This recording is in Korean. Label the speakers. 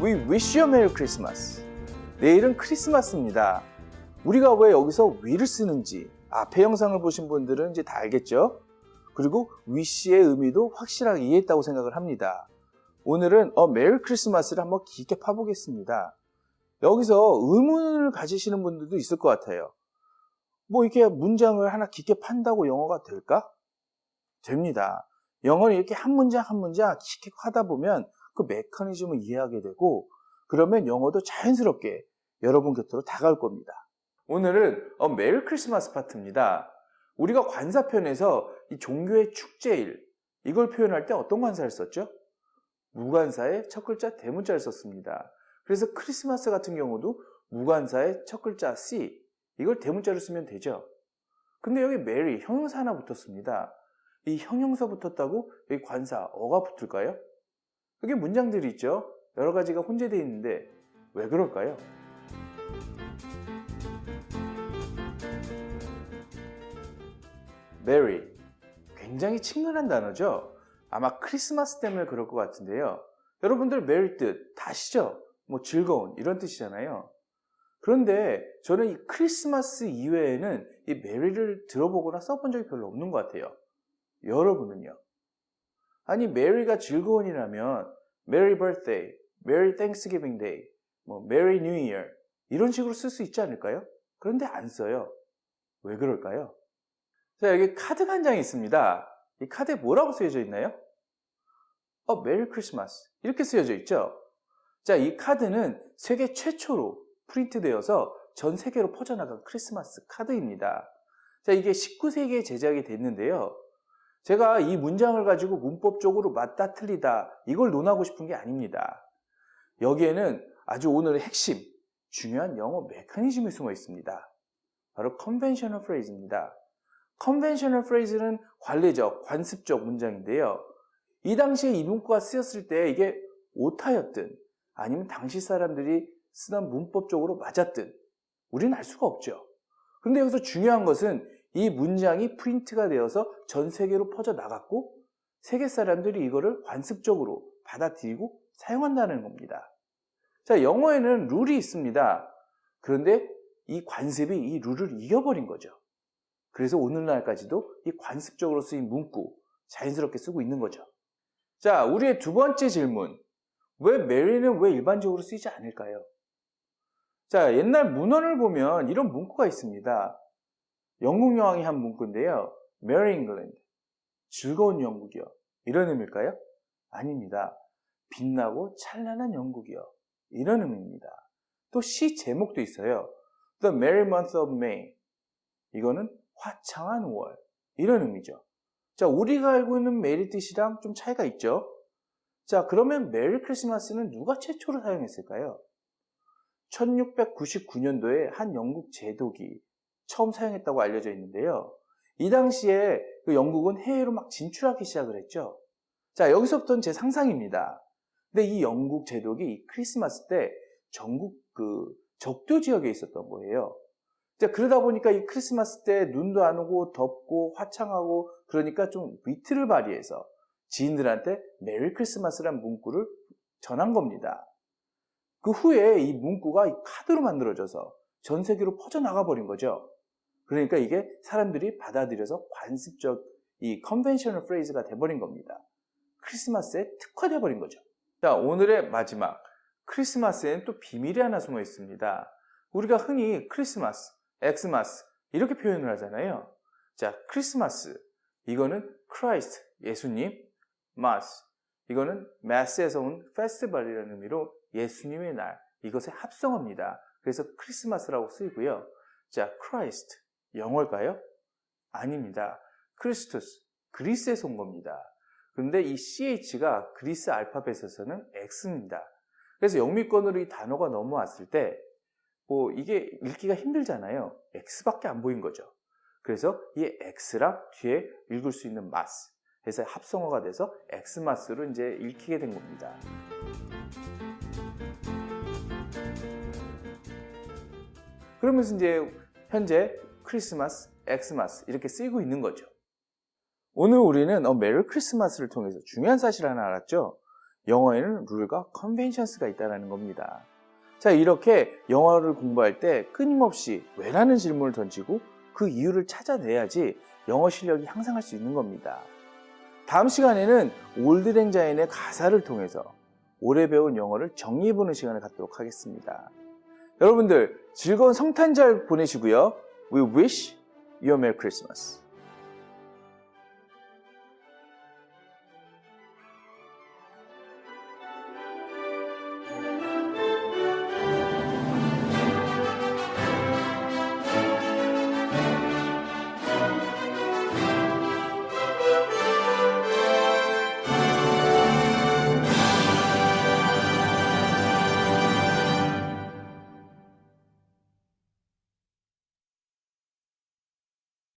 Speaker 1: We wish you a Merry Christmas. 내일은 크리스마스입니다. 우리가 왜 여기서 we를 쓰는지 앞에 영상을 보신 분들은 이제 다 알겠죠? 그리고 wish의 의미도 확실하게 이해했다고 생각을 합니다. 오늘은 어 메리 크리스마스를 한번 깊게 파보겠습니다. 여기서 의문을 가지시는 분들도 있을 것 같아요. 뭐 이렇게 문장을 하나 깊게 판다고 영어가 될까? 됩니다. 영어는 이렇게 한 문장 한 문장 깊게 하다 보면 그 메커니즘을 이해하게 되고 그러면 영어도 자연스럽게 여러분 곁으로 다가올 겁니다. 오늘은 어, 메리 크리스마스 파트입니다. 우리가 관사편에서 이 종교의 축제일 이걸 표현할 때 어떤 관사를 썼죠? 무관사의 첫 글자 대문자를 썼습니다. 그래서 크리스마스 같은 경우도 무관사의 첫 글자 C 이걸 대문자로 쓰면 되죠. 근데 여기 메리 형용사 하나 붙었습니다. 이 형용사 붙었다고 여기 관사 어가 붙을까요? 그게 문장들이 있죠. 여러 가지가 혼재되어 있는데 왜 그럴까요? 메리 굉장히 친근한 단어죠. 아마 크리스마스 때문에 그럴 것 같은데요. 여러분들 메리 뜻 다시죠? 뭐 즐거운 이런 뜻이잖아요. 그런데 저는 이 크리스마스 이외에는 이 메리를 들어보거나 써본 적이 별로 없는 것 같아요. 여러분은요? 아니 메리가 즐거운 이라면 메리 birthday, 메리 땡스기빙 데이, 뭐 메리 뉴 이어 이런 식으로 쓸 수 있지 않을까요? 그런데 안 써요. 왜 그럴까요? 자, 여기 카드가 한 장이 있습니다. 이 카드에 뭐라고 쓰여져 있나요? 어, 메리 크리스마스. 이렇게 쓰여져 있죠? 자, 이 카드는 세계 최초로 프린트되어서 전 세계로 퍼져나간 크리스마스 카드입니다. 자, 이게 19세기에 제작이 됐는데요. 제가 이 문장을 가지고 문법적으로 맞다 틀리다 이걸 논하고 싶은 게 아닙니다. 여기에는 아주 오늘의 핵심, 중요한 영어 메커니즘이 숨어 있습니다. 바로 conventional phrase입니다. conventional phrase는 관례적, 관습적 문장인데요. 이 당시에 이 문구가 쓰였을 때 이게 오타였든 아니면 당시 사람들이 쓰던 문법적으로 맞았든 우리는 알 수가 없죠. 그런데 여기서 중요한 것은 이 문장이 프린트가 되어서 전 세계로 퍼져 나갔고 세계 사람들이 이거를 관습적으로 받아들이고 사용한다는 겁니다. 자, 영어에는 룰이 있습니다. 그런데 이 관습이 이 룰을 이겨버린 거죠. 그래서 오늘날까지도 이 관습적으로 쓰인 문구 자연스럽게 쓰고 있는 거죠. 자, 우리의 두 번째 질문. 왜 메리는 왜 일반적으로 쓰이지 않을까요? 자, 옛날 문헌을 보면 이런 문구가 있습니다. 영국 여왕이 한 문구인데요. Merry England. 즐거운 영국이요. 이런 의미일까요? 아닙니다. 빛나고 찬란한 영국이요. 이런 의미입니다. 또 시 제목도 있어요. The Merry Month of May. 이거는 화창한 5월. 이런 의미죠. 자, 우리가 알고 있는 메리 뜻이랑 좀 차이가 있죠? 자, 그러면 메리 크리스마스는 누가 최초로 사용했을까요? 1699년도에 한 영국 제독이 처음 사용했다고 알려져 있는데요. 이 당시에 그 영국은 해외로 막 진출하기 시작을 했죠. 자, 여기서부터는 제 상상입니다. 근데 이 영국 제독이 이 크리스마스 때 전국 그 적도 지역에 있었던 거예요. 자, 그러다 보니까 이 크리스마스 때 눈도 안 오고 덥고 화창하고 그러니까 좀 위트를 발휘해서 지인들한테 메리 크리스마스란 문구를 전한 겁니다. 그 후에 이 문구가 이 카드로 만들어져서 전 세계로 퍼져나가 버린 거죠. 그러니까 이게 사람들이 받아들여서 관습적 이 컨벤셔널 프레이즈가 돼버린 겁니다. 크리스마스에 특화돼 버린 거죠. 자, 오늘의 마지막. 크리스마스에는 또 비밀이 하나 숨어 있습니다. 우리가 흔히 크리스마스, 엑스마스 이렇게 표현을 하잖아요. 자, 크리스마스 이거는 크라이스트 예수님, 마스 이거는 마스에서 온 페스티벌이라는 의미로 예수님의 날 이것의 합성어입니다. 그래서 크리스마스라고 쓰이고요. 자, 크라이스트 영어일까요? 아닙니다. 크리스투스 그리스에서 온 겁니다. 그런데 이 CH가 그리스 알파벳에서는 X입니다. 그래서 영미권으로 이 단어가 넘어왔을 때, 뭐, 이게 읽기가 힘들잖아요. X밖에 안 보인 거죠. 그래서 이 X랑 뒤에 읽을 수 있는 마스. 그래서 합성어가 돼서 엑스마스로 이제 읽히게 된 겁니다. 그러면서 이제 현재 크리스마스, 엑스마스 이렇게 쓰이고 있는 거죠. 오늘 우리는 어, 메리 크리스마스를 통해서 중요한 사실 하나 알았죠. 영어에는 룰과 컨벤션스가 있다는 겁니다. 자, 이렇게 영어를 공부할 때 끊임없이 왜라는 질문을 던지고 그 이유를 찾아내야지 영어 실력이 향상할 수 있는 겁니다. 다음 시간에는 올드랭자인의 가사를 통해서 오래 배운 영어를 정리해보는 시간을 갖도록 하겠습니다. 여러분들 즐거운 성탄절 보내시고요. We wish you a Merry Christmas.